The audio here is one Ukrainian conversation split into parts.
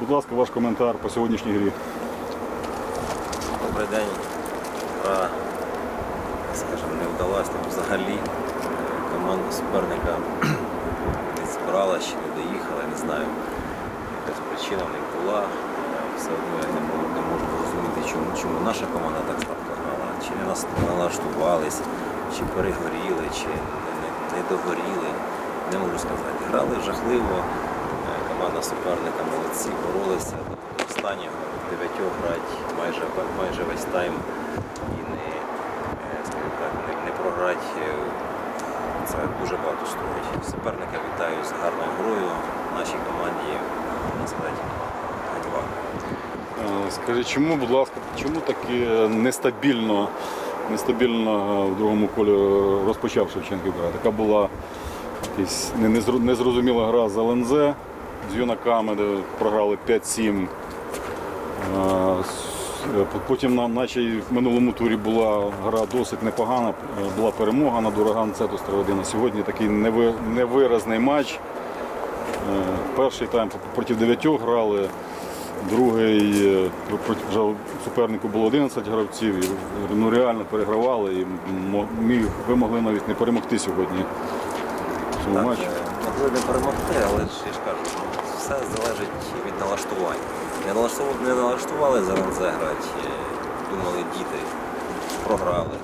Будь ласка, ваш коментар по сьогоднішній грі. Добрий день. Гра, не вдалася взагалі. Команда суперника не зібрала, ще не доїхала, не знаю. Якась причина в них була. Все одно я не можу, не можу зрозуміти, чому, чому наша команда так слабко грала. Чи не нас налаштувались, чи перегоріли, чи не, не, не догоріли. Не можу сказати. Грали жахливо. Команда суперника молодці, боролися до останнього. Дев'ятьох грати майже, майже весь тайм і не, е, так, не, не програти. е, Це дуже багато стоїть. Суперника вітаю з гарною грою. Нашій команді, сказати, ганьба. Е, Скажіть, чому, будь ласка, чому таки нестабільно, нестабільно в другому колі розпочав Шевченків гра? Така була якась незрозуміла гра з ЛНЗ, з юнаками, де програли 5-7. Е, с- е, Потім, на- наче в минулому турі була гра досить непогана, е, була перемога над ураган Цетус 3-1. Сьогодні такий невиразний матч. Е, Перший тайм проти дев'ятьох грали, другий е, вже супернику було 11 гравців. І, ну, реально перегравали і ви могли навіть не перемогти сьогодні в цьому матчі. Могли не перемогти, але ж я ж кажу, все залежить від налаштувань. Не налаштували, не налаштували грати, думали діти, програли.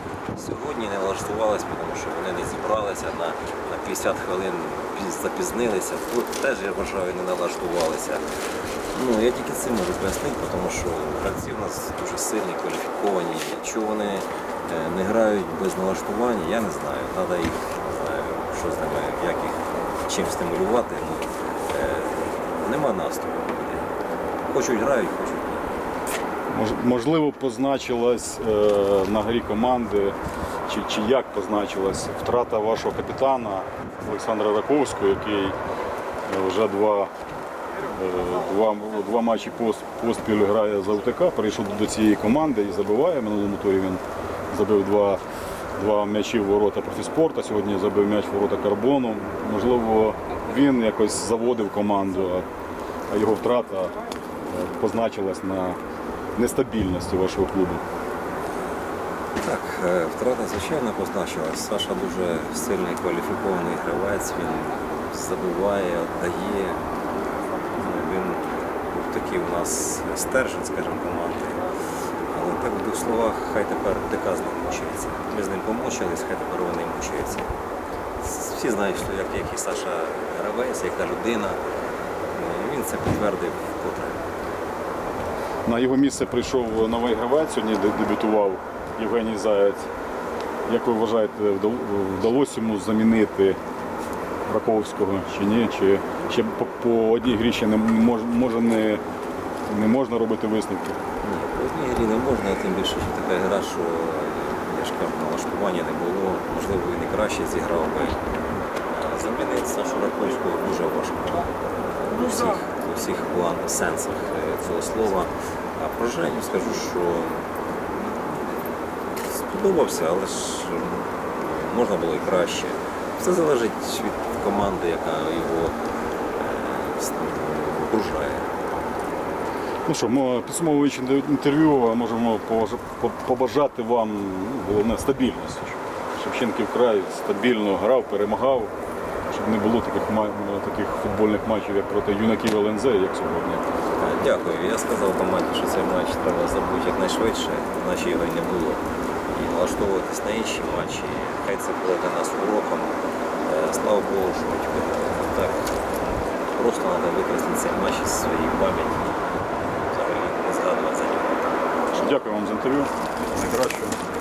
Сьогодні не налаштувалися, тому що вони не зібралися на, на 50 хвилин, запізнилися. Тут теж я вважаю, не налаштувалися. Ну, я тільки це можу пояснити, тому що гравці у нас дуже сильні, кваліфіковані. Чого вони е, не грають без налаштування, я не знаю. Треба їх, не знаю, що з ними, чим стимулювати. Ну, е, нема настрою. Хочуть грають, хочуть. Мож- Можливо, позначилась е, на грі команди, чи, чи як позначилась втрата вашого капітана Олександра Раковського, який е, вже два, е, два, два матчі поспіль грає за УТК, перейшов до цієї команди і забиває. Минулому турі він забив два, два м'ячі в ворота профіспорта, сьогодні забив м'яч в ворота карбону. Можливо, він якось заводив команду, а, його втрата е, позначилась на нестабільності вашого клубу. Так, е, втрата, звичайно, позначилась. Саша дуже сильний кваліфікований гравець, він забиває, віддає. Ну, Він був такий у нас стержень, скажімо, команди. Так в двох словах, хай тепер ДК з ним мучається. Ми з ним помучились, хай тепер вони мучаються. Всі знають, що як, який Саша гравець, яка людина. Ну, Він це підтвердив вкотре. На його місце прийшов новий гравець, сьогодні дебютував Євгеній Заяць. Як ви вважаєте, вдалося йому замінити Раковського чи ні? Чи ще по, одній грі ще не мож, може не, не можна робити висновки? Ні, по одній грі не можна, тим більше, що така гра, що я ж кажу, налаштування не було, можливо, і не краще зіграв би. А Замінити Сашу Раковського дуже важко. У всіх, у всіх план, сенсах е, цього слова. А про Женю скажу, що сподобався, але ж можна було і краще. Все залежить від команди, яка його е, окружає. Ну що, ми, підсумовуючи інтерв'ю, можемо побажати вам головне стабільності. Шевченків край стабільно грав, перемагав, щоб не було таких, таких футбольних матчів, як проти юнаків ЛНЗ, як сьогодні. Дякую. Я сказав команді, що цей матч треба забути якнайшвидше, наче його не було. І налаштовуватись на інші матчі. Хай це буде для нас уроком. Е, Слава Богу, що так просто треба використати цей матч із своєї пам'яті і взагалі не згадувати за нього. Дякую вам за інтерв'ю. Найкращого.